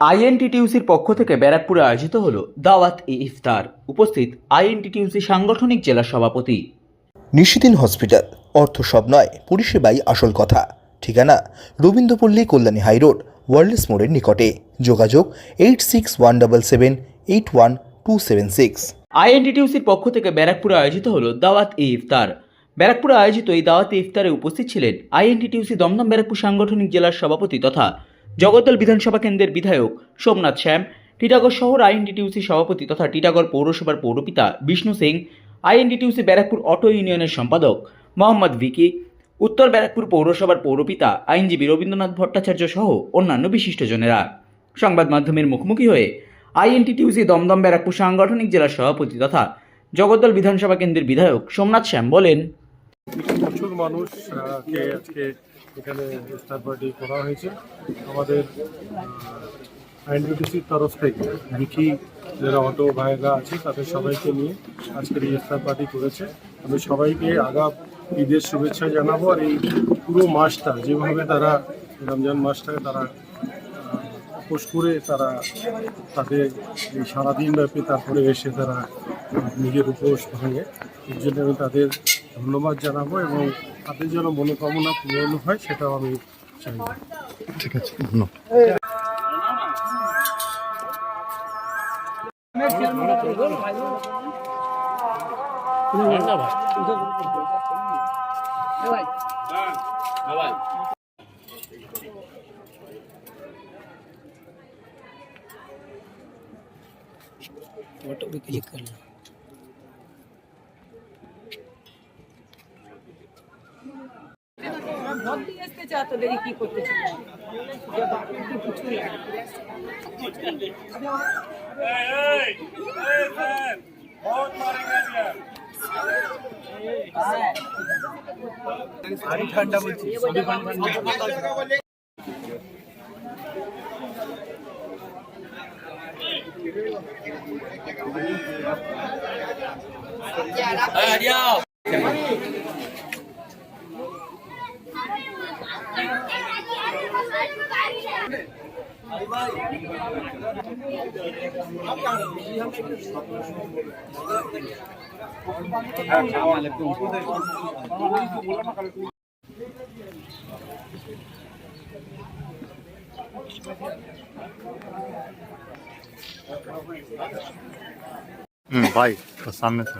আইএনটিটিউসির পক্ষ থেকে ব্যারাকপুরে আয়োজিত হলো দাওয়াত ই ইফতার। উপস্থিত আইএনটিটিউসি সাংগঠনিক জেলা সভাপতি। নিশিদিন হসপিটাল অর্থ সব নয় পরিষেবাই আসল কথা। ঠিকানা রবীন্দ্রপল্লী কল্যাণী হাইরোড ওয়ার্ল্ডস মোড়ের নিকটে। যোগাযোগ eight six one double seven eight one two seven six. আইএনটিটিউসির পক্ষ থেকে ব্যারাকপুরে আয়োজিত হলো দাওয়াত ই ইফতার। ব্যারাকপুরে আয়োজিত এই দাওয়াত ইফতারে উপস্থিত ছিলেন আইএনটিটিউসি দমদম ব্যারাকপুর সাংগঠনিক জেলার সভাপতি তথা জগদ্দল বিধানসভা কেন্দ্রের বিধায়ক সোমনাথ শ্যাম, টিটাগড় শহর আইএনটিটিউসি সভাপতি তথা টিটাগড় পৌরসভার পৌরপিতা বিষ্ণু সিং, আইএনডিটিউসি ব্যারাকপুর অটো ইউনিয়নের সম্পাদক মোহাম্মদ ভিকি, উত্তর ব্যারাকপুর পৌরসভার পৌরপিতা আইনজীবী রবীন্দ্রনাথ ভট্টাচার্য সহ অন্যান্য বিশিষ্টজনেরা। সংবাদ মাধ্যমের মুখোমুখি হয়ে আইএনটিটিউসি দমদম ব্যারাকপুর সাংগঠনিক জেলার সভাপতি তথা জগদ্দল বিধানসভা কেন্দ্রের বিধায়ক সোমনাথ শ্যাম বলেন প্রচুর মানুষ কে আজকে এখানে ইফতার পার্টি করা হয়েছে। আমাদের আইনডিটিসির তরফ থেকে বিকি যারা অটো ভাইরা আছে, তাদের সবাইকে নিয়ে আজকের এই ইফতার পার্টি করেছে। আমি সবাইকে আগাম ঈদের শুভেচ্ছা জানাব, আর এই পুরো মাসটা যেভাবে তারা, রমজান মাসটাকে তারা উপোস করে তারা তাদের সারাদিন ব্যাপী তারপরে এসে তারা নিজের উপোস ভাঙে। এর জন্য আমি তাদের ধন্যবাদ জানাবো এবং তাদের যেন মনোকামনা পূরণ হয় সেটাও আমি চাইব ঠিক আছে ধন্যবাদ फोटो भी क्लिक कर लो ভদ্রস্তে চা তোদের কি করতে ঠান্ডা বলছি Adiós. भाई तो सामने से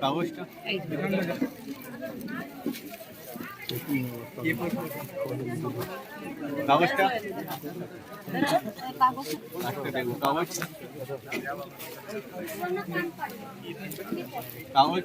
কাগজটা? কাগজটা? আচ্ছা, কাগজ। কাগজ? কাগজ।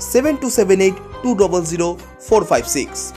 7278 200456.